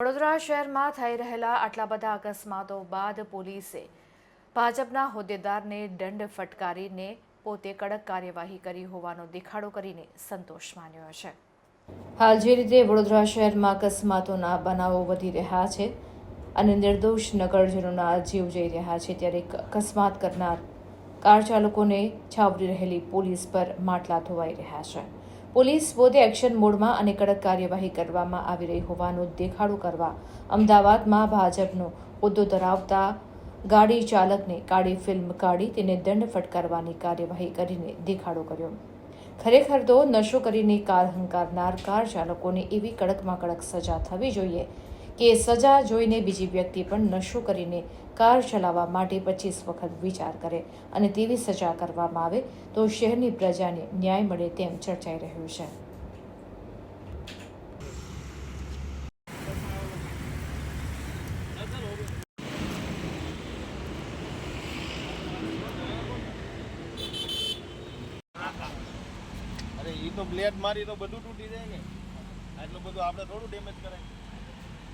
વડોદરા શહેરમાં થઈ રહેલા આટલા બધા અકસ્માતો બાદ પોલીસે ભાજપના હોદ્દેદારને દંડ ફટકારીને પોતે કડક કાર્યવાહી કરી હોવાનો દેખાડો કરીને સંતોષ માન્યો છે. હાલ જે રીતે વડોદરા શહેરમાં અકસ્માતોના બનાવો વધી રહ્યા છે અને નિર્દોષ નગરજનોના જીવ જઈ રહ્યા છે, ત્યારે અકસ્માત કરનાર કાર ચાલકોને છાવરી રહેલી પોલીસ પર માટલા ધોવાઈ રહ્યા છે. પોલીસ પોતે એક્શન મોડમાં અને કડક કાર્યવાહી કરવામાં આવી રહી હોવાનો દેખાડો કરવા અમદાવાદમાં ભાજપનો હોદ્દો ધરાવતા ગાડી ચાલકને કાળી ફિલ્મ કાઢી તેને દંડ ફટકારવાની કાર્યવાહી કરીને દેખાડો કર્યો. ખરેખર તો નશો કરીને કાર હંકારનાર કાર ચાલકોને એવી કડકમાં કડક સજા થવી જોઈએ કે સજા જોઈને બીજી વ્યક્તિ પણ નશો કરીને કાર ચલાવવા માટે પચીસ વખત વિચાર કરે અને તેવી સજા કરવામાં આવે તો શહેરની પ્રજાને ન્યાય મળે તેમ ચર્ચાઈ રહ્યું છે. અરે એ તો બ્લેડ મારી તો બધું તૂટી જાય ને. આટલું બધું આપણે થોડું ડેમેજ કરાય.